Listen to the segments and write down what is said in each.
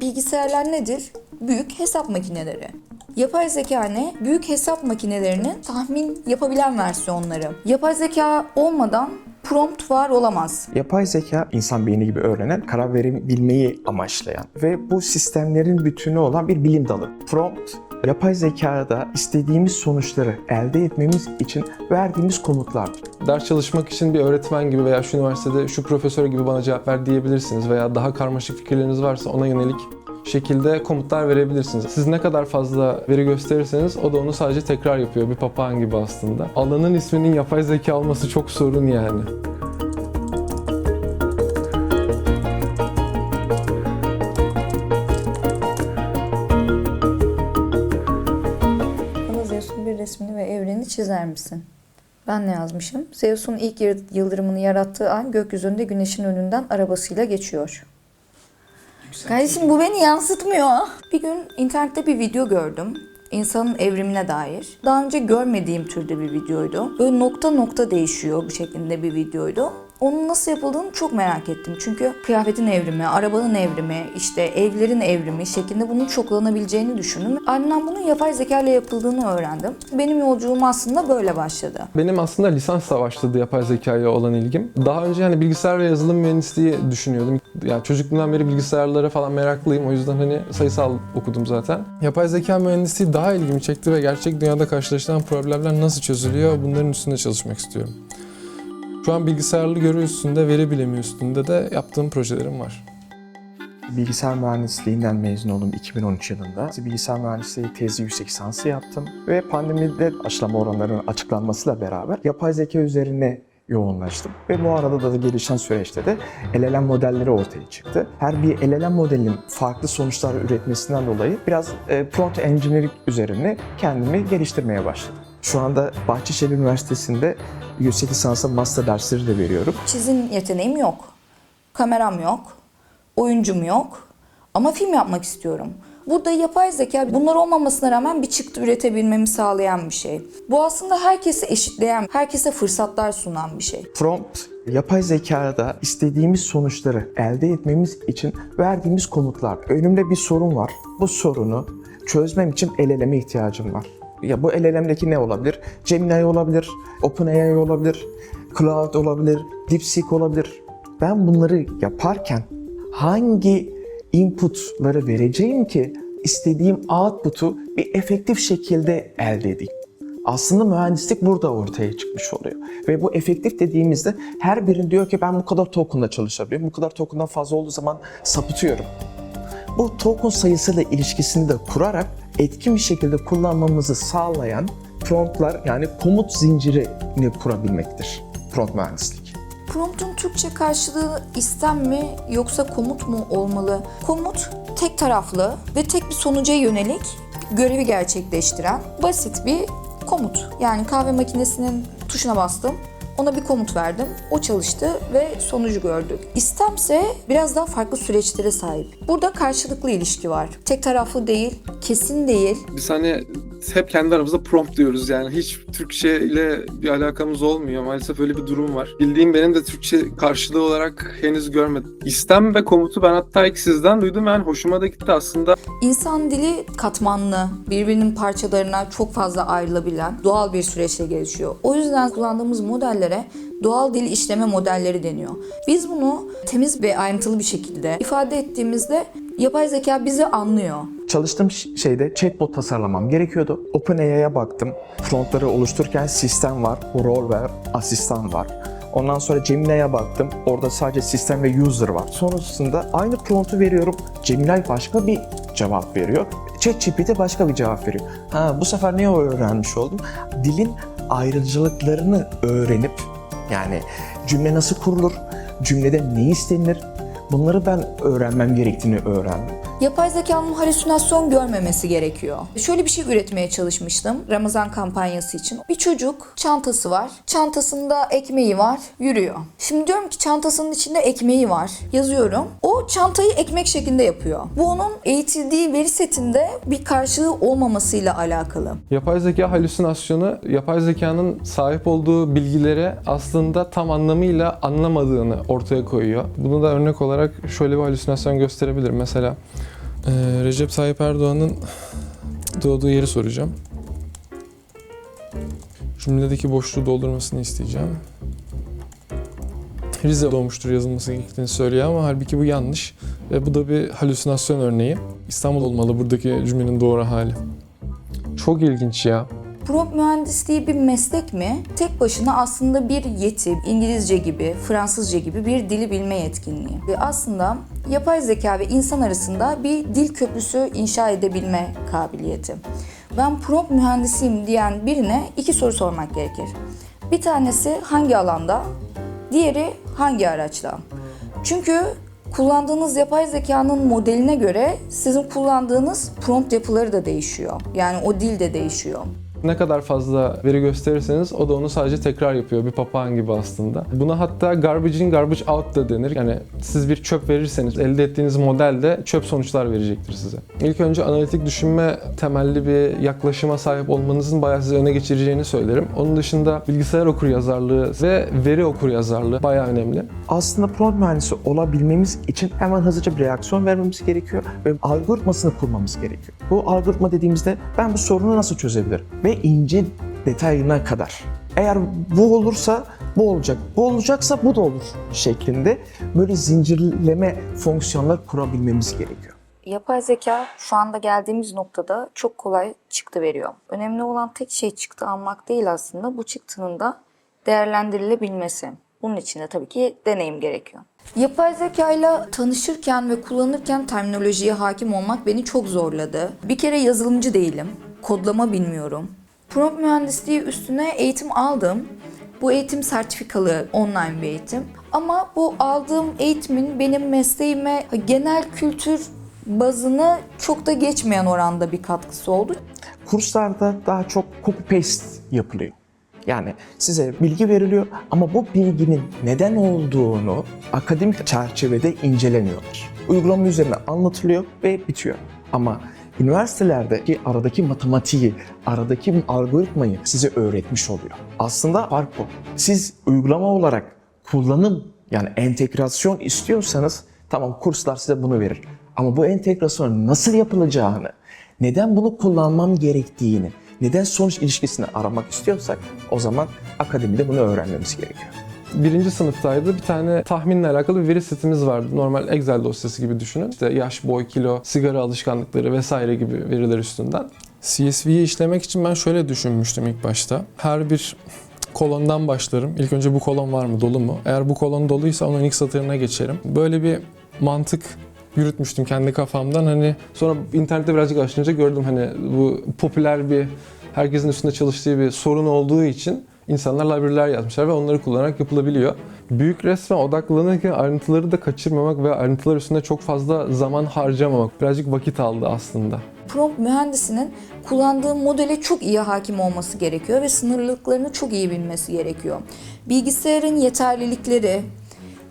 bilgisayarlar nedir? Büyük hesap makineleri. Yapay zeka ne? Büyük hesap makinelerinin tahmin yapabilen versiyonları. Yapay zeka olmadan prompt var olamaz. Yapay zeka insan beyni gibi öğrenen, karar verebilmeyi amaçlayan ve bu sistemlerin bütünü olan bir bilim dalı. Prompt, yapay zekada istediğimiz sonuçları elde etmemiz için verdiğimiz komutlardır. Ders çalışmak için bir öğretmen gibi veya şu üniversitede şu profesör gibi bana cevap ver diyebilirsiniz veya daha karmaşık fikirleriniz varsa ona yönelik şekilde komutlar verebilirsiniz. Siz ne kadar fazla veri gösterirseniz o da onu sadece tekrar yapıyor bir papağan gibi aslında. Alanın isminin yapay zeka olması çok sorun yani. Resmini ve evreni çizer misin? Ben ne yazmışım? Zeus'un ilk yı- yıldırımını yarattığı an gökyüzünde güneşin önünden arabasıyla geçiyor. Kardeşim bu beni yansıtmıyor. Bir gün internette bir video gördüm. İnsanın evrimine dair. Daha önce görmediğim türde bir videoydu. Böyle nokta nokta değişiyor bu şeklinde bir videoydu. Onun nasıl yapıldığını çok merak ettim. Çünkü kıyafetin evrimi, arabanın evrimi, işte evlerin evrimi şeklinde bunun çoklanabileceğini düşündüm. Ardından bunun yapay zeka ile yapıldığını öğrendim. Benim yolculuğum aslında böyle başladı. Benim aslında lisansla başladı yapay zekaya olan ilgim. Daha önce hani bilgisayar ve yazılım mühendisliği düşünüyordum. Yani çocukluğumdan beri bilgisayarlara falan meraklıyım. O yüzden hani sayısal okudum zaten. Yapay zeka mühendisliği daha ilgimi çekti ve gerçek dünyada karşılaşılan problemler nasıl çözülüyor bunların üstünde çalışmak istiyorum. Şu an bilgisayarlı görü üstünde, veri bilimi üstünde de yaptığım projelerim var. Bilgisayar mühendisliğinden mezun oldum 2013 yılında. Bilgisayar mühendisliği tezi yüksek lisansı yaptım ve pandemide aşılama oranlarının açıklanmasıyla beraber yapay zeka üzerine yoğunlaştım. Ve bu arada da gelişen süreçte de LLM modelleri ortaya çıktı. Her bir LLM modelinin farklı sonuçlar üretmesinden dolayı biraz e, prompt engineering üzerine kendimi geliştirmeye başladım. Şu anda Bahçeşehir Üniversitesi'nde yüksek lisansa master dersleri de veriyorum. Çizim yeteneğim yok. Kameram yok. Oyuncum yok. Ama film yapmak istiyorum. Burada yapay zeka bunlar olmamasına rağmen bir çıktı üretebilmemi sağlayan bir şey. Bu aslında herkesi eşitleyen, herkese fırsatlar sunan bir şey. Prompt, yapay zekada istediğimiz sonuçları elde etmemiz için verdiğimiz komutlar. Önümde bir sorun var. Bu sorunu çözmem için LLM'e ihtiyacım var. Ya bu LLM'deki ne olabilir? Gemini olabilir, OpenAI olabilir, Cloud olabilir, DeepSeek olabilir. Ben bunları yaparken hangi inputları vereceğim ki istediğim output'u bir efektif şekilde elde edeyim? Aslında mühendislik burada ortaya çıkmış oluyor. Ve bu efektif dediğimizde her birin diyor ki ben bu kadar token'la çalışabiliyorum. Bu kadar token'dan fazla olduğu zaman sapıtıyorum. Bu token sayısıyla ilişkisini de kurarak etkin bir şekilde kullanmamızı sağlayan promptlar yani komut zincirini kurabilmektir prompt mühendislik. Prompt'un Türkçe karşılığı istem mi yoksa komut mu olmalı? Komut tek taraflı ve tek bir sonuca yönelik görevi gerçekleştiren basit bir komut. Yani kahve makinesinin tuşuna bastım. Ona bir komut verdim. O çalıştı ve sonucu gördük. İstemse biraz daha farklı süreçlere sahip. Burada karşılıklı ilişki var. Tek taraflı değil, kesin değil. Biz hani hep kendi aramızda prompt diyoruz yani hiç Türkçe ile bir alakamız olmuyor. Maalesef öyle bir durum var. Bildiğim benim de Türkçe karşılığı olarak henüz görmedim. İstem ve komutu ben hatta ilk sizden duydum yani hoşuma da gitti aslında. İnsan dili katmanlı, birbirinin parçalarına çok fazla ayrılabilen doğal bir süreçle gelişiyor. O yüzden kullandığımız modellere doğal dil işleme modelleri deniyor. Biz bunu temiz ve ayrıntılı bir şekilde ifade ettiğimizde yapay zeka bizi anlıyor. Çalıştığım şeyde chatbot tasarlamam gerekiyordu. OpenAI'ya baktım. Promptları oluştururken sistem var, rol var, asistan var. Ondan sonra Gemini'ye baktım. Orada sadece sistem ve user var. Sonrasında aynı promptu veriyorum. Gemini başka bir cevap veriyor. ChatGPT başka bir cevap veriyor. Ha, bu sefer ne öğrenmiş oldum? Dilin ayrıcalıklarını öğrenip yani cümle nasıl kurulur, cümlede ne istenir bunları ben öğrenmem gerektiğini öğrendim. Yapay zekanın halüsinasyon görmemesi gerekiyor. Şöyle bir şey üretmeye çalışmıştım Ramazan kampanyası için. Bir çocuk çantası var. Çantasında ekmeği var. Yürüyor. Şimdi diyorum ki çantasının içinde ekmeği var. Yazıyorum. O çantayı ekmek şeklinde yapıyor. Bu onun eğitildiği veri setinde bir karşılığı olmamasıyla alakalı. Yapay zeka halüsinasyonu, yapay zekanın sahip olduğu bilgilere aslında tam anlamıyla anlamadığını ortaya koyuyor. Bunu da örnek olarak şöyle bir halüsinasyon gösterebilirim. Mesela Ee, Recep Tayyip Erdoğan'ın doğduğu yeri soracağım. Cümledeki boşluğu doldurmasını isteyeceğim. Rize doğmuştur yazılması gerektiğini söylüyor ama halbuki bu yanlış. Ve bu da bir halüsinasyon örneği. İstanbul olmalı buradaki cümlenin doğru hali. Çok ilginç ya. Prompt mühendisliği bir meslek mi? Tek başına aslında bir yeti, İngilizce gibi, Fransızca gibi bir dili bilme yetkinliği. Ve aslında yapay zeka ve insan arasında bir dil köprüsü inşa edebilme kabiliyeti. Ben prompt mühendisiyim diyen birine iki soru sormak gerekir. Bir tanesi hangi alanda, diğeri hangi araçla? Çünkü kullandığınız yapay zekanın modeline göre sizin kullandığınız prompt yapıları da değişiyor. Yani o dil de değişiyor. Ne kadar fazla veri gösterirseniz o da onu sadece tekrar yapıyor. Bir papağan gibi aslında. Buna hatta garbage in garbage out da denir. Yani siz bir çöp verirseniz elde ettiğiniz model de çöp sonuçlar verecektir size. İlk önce analitik düşünme temelli bir yaklaşıma sahip olmanızın bayağı sizi öne geçireceğini söylerim. Onun dışında bilgisayar okuryazarlığı ve veri okuryazarlığı bayağı önemli. Aslında prompt mühendisi olabilmemiz için hemen hızlıca bir reaksiyon vermemiz gerekiyor ve algoritmasını kurmamız gerekiyor. Bu algoritma dediğimizde ben bu sorunu nasıl çözebilirim? İnce detayına kadar. Eğer bu olursa bu olacak, bu olacaksa bu da olur şeklinde böyle zincirleme fonksiyonlar kurabilmemiz gerekiyor. Yapay zeka şu anda geldiğimiz noktada çok kolay çıktı veriyor. Önemli olan tek şey çıktı almak değil aslında bu çıktının da değerlendirilebilmesi. Bunun için de tabii ki deneyim gerekiyor. Yapay zeka ile tanışırken ve kullanırken terminolojiye hakim olmak beni çok zorladı. Bir kere yazılımcı değilim. Kodlama bilmiyorum. Prompt mühendisliği üstüne eğitim aldım. Bu eğitim sertifikalı online bir eğitim. Ama bu aldığım eğitimin benim mesleğime genel kültür bazını çok da geçmeyen oranda bir katkısı oldu. Kurslarda daha çok copy paste yapılıyor. Yani size bilgi veriliyor ama bu bilginin neden olduğunu akademik çerçevede inceleniyorlar. Uygulama üzerine anlatılıyor ve bitiyor. Ama üniversitelerdeki aradaki matematiği, aradaki algoritmayı size öğretmiş oluyor. Aslında fark bu. Siz uygulama olarak kullanım yani entegrasyon istiyorsanız tamam kurslar size bunu verir. Ama bu entegrasyonun nasıl yapılacağını, neden bunu kullanmam gerektiğini, neden sonuç ilişkisini aramak istiyorsak o zaman akademide bunu öğrenmemiz gerekiyor. Birinci sınıftaydı. Bir tane tahminle alakalı bir veri setimiz vardı. Normal Excel dosyası gibi düşünün. İşte yaş, boy, kilo, sigara alışkanlıkları vesaire gibi veriler üstünden. CSV'yi işlemek için ben şöyle düşünmüştüm ilk başta. Her bir kolondan başlarım. İlk önce bu kolon var mı, dolu mu? Eğer bu kolon doluysa onun ilk satırına geçerim. Böyle bir mantık yürütmüştüm kendi kafamdan. Hani sonra internette birazcık araştırınca gördüm hani bu popüler bir herkesin üstünde çalıştığı bir sorun olduğu için insanlar library'ler yazmışlar ve onları kullanarak yapılabiliyor. Büyük resme odaklanırken ayrıntıları da kaçırmamak ve ayrıntılar üstünde çok fazla zaman harcamamak birazcık vakit aldı aslında. Prompt mühendisinin kullandığı modele çok iyi hakim olması gerekiyor ve sınırlılıklarını çok iyi bilmesi gerekiyor. Bilgisayarın yeterlilikleri,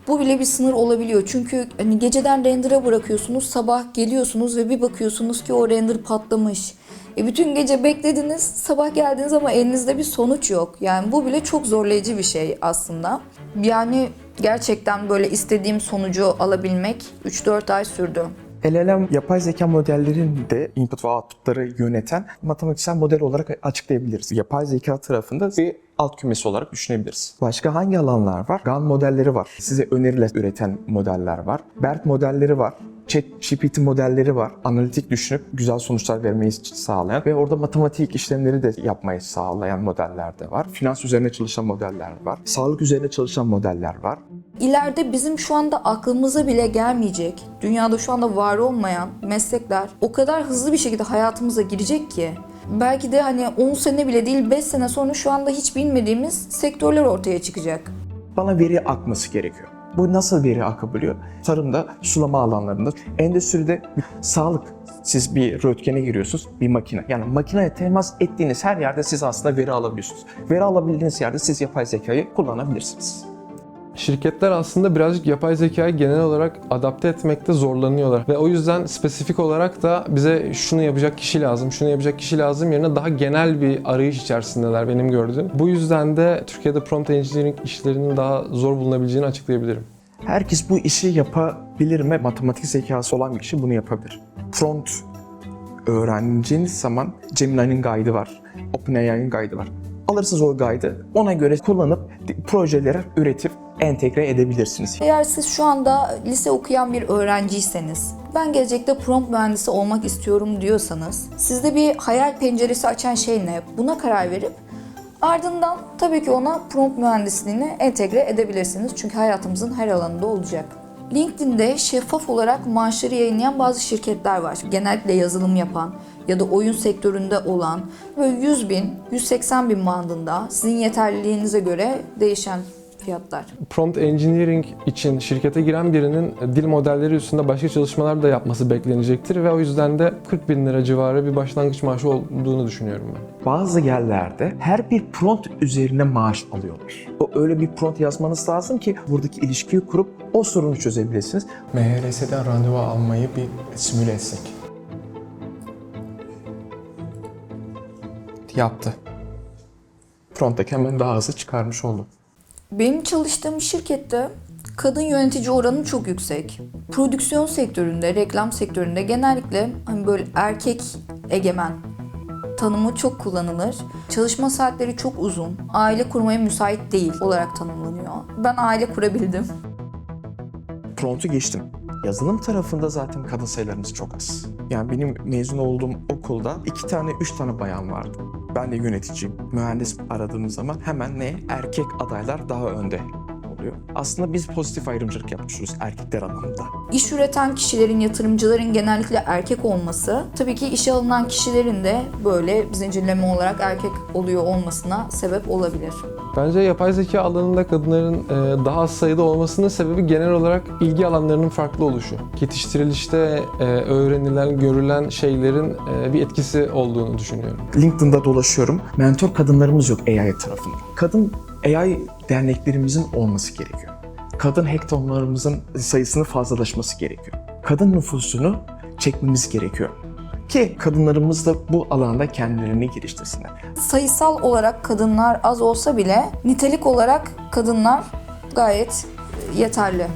bu bile bir sınır olabiliyor. Çünkü hani geceden render'a bırakıyorsunuz, sabah geliyorsunuz ve bir bakıyorsunuz ki o render patlamış. E bütün gece beklediniz, sabah geldiniz ama elinizde bir sonuç yok. Yani bu bile çok zorlayıcı bir şey aslında. Yani gerçekten böyle istediğim sonucu alabilmek 3-4 ay sürdü. LLM yapay zeka modellerini de input ve outputları yöneten matematiksel model olarak açıklayabiliriz. Yapay zeka tarafında bir alt kümesi olarak düşünebiliriz. Başka hangi alanlar var? GAN modelleri var. Size öneriler üreten modeller var. BERT modelleri var. ChatGPT modelleri var. Analitik düşünüp güzel sonuçlar vermeyi sağlayan ve orada matematik işlemleri de yapmayı sağlayan modeller de var. Finans üzerine çalışan modeller var. Sağlık üzerine çalışan modeller var. İleride bizim şu anda aklımıza bile gelmeyecek, dünyada şu anda var olmayan meslekler o kadar hızlı bir şekilde hayatımıza girecek ki belki de hani 10 sene bile değil 5 sene sonra şu anda hiç bilmediğimiz sektörler ortaya çıkacak. bana veri akması gerekiyor. Bu nasıl veri akabiliyor? Tarımda, sulama alanlarında, endüstride sağlık. Siz bir röntgene giriyorsunuz, bir makine. Yani makineye temas ettiğiniz her yerde siz aslında veri alabiliyorsunuz. Veri alabildiğiniz yerde siz yapay zekayı kullanabilirsiniz. Şirketler aslında birazcık yapay zekayı genel olarak adapte etmekte zorlanıyorlar. Ve o yüzden spesifik olarak da bize şunu yapacak kişi lazım, şunu yapacak kişi lazım yerine daha genel bir arayış içerisindeler benim gördüğüm. Bu yüzden de Türkiye'de prompt engineering işlerinin daha zor bulunabileceğini açıklayabilirim. Herkes bu işi yapabilir mi? Matematik zekası olan bir kişi bunu yapabilir. prompt öğreneceğiniz zaman Gemini'nin guide'ı var. OpenAI'nin guide'ı var. Alırsınız o guide'ı. Ona göre kullanıp projeleri üretip entegre edebilirsiniz. Eğer siz şu anda lise okuyan bir öğrenciyseniz, ben gelecekte prompt mühendisi olmak istiyorum diyorsanız, sizde bir hayal penceresi açan şey ne? Buna karar verip ardından tabii ki ona prompt mühendisliğini entegre edebilirsiniz. Çünkü hayatımızın her alanında olacak. LinkedIn'de şeffaf olarak maaşları yayınlayan bazı şirketler var. Genellikle yazılım yapan ya da oyun sektöründe olan böyle 100 bin, 180 bin bandında sizin yeterliliğinize göre değişen fiyatlar. Prompt Engineering için şirkete giren birinin dil modelleri üstünde başka çalışmalar da yapması beklenecektir ve o yüzden de 40 bin lira civarı bir başlangıç maaşı olduğunu düşünüyorum ben. Bazı yerlerde her bir prompt üzerine maaş alıyorlar. O öyle bir prompt yazmanız lazım ki buradaki ilişkiyi kurup o sorunu çözebilirsiniz. MHRS'den randevu almayı bir simüle etsek. Yaptı. Prompt'taki hemen daha hızlı çıkarmış oldu. Benim çalıştığım şirkette kadın yönetici oranı çok yüksek. Prodüksiyon sektöründe, reklam sektöründe genellikle hani böyle erkek egemen tanımı çok kullanılır. Çalışma saatleri çok uzun. Aile kurmaya müsait değil olarak tanımlanıyor. Ben aile kurabildim. Prompt'u geçtim. Yazılım tarafında zaten kadın sayılarımız çok az. Yani benim mezun olduğum okulda iki tane, üç tane bayan vardı. Ben de yöneticiyim. Mühendis aradığımız zaman hemen ne? Erkek adaylar daha önde oluyor. Aslında biz pozitif ayrımcılık yapmışız erkekler anlamında. İş üreten kişilerin, yatırımcıların genellikle erkek olması, tabii ki işe alınan kişilerin de böyle zincirleme olarak erkek oluyor olmasına sebep olabilir. Bence yapay zeka alanında kadınların e, daha az sayıda olmasının sebebi genel olarak ilgi alanlarının farklı oluşu. Yetiştirilişte e, öğrenilen, görülen şeylerin e, bir etkisi olduğunu düşünüyorum. LinkedIn'da dolaşıyorum. Mentor kadınlarımız yok AI tarafında. Kadın AI derneklerimizin olması gerekiyor. Kadın hektonlarımızın sayısının fazlalaşması gerekiyor. Kadın nüfusunu çekmemiz gerekiyor. Ki kadınlarımız da bu alanda kendilerini geliştirsinler. sayısal olarak kadınlar az olsa bile nitelik olarak kadınlar gayet yeterli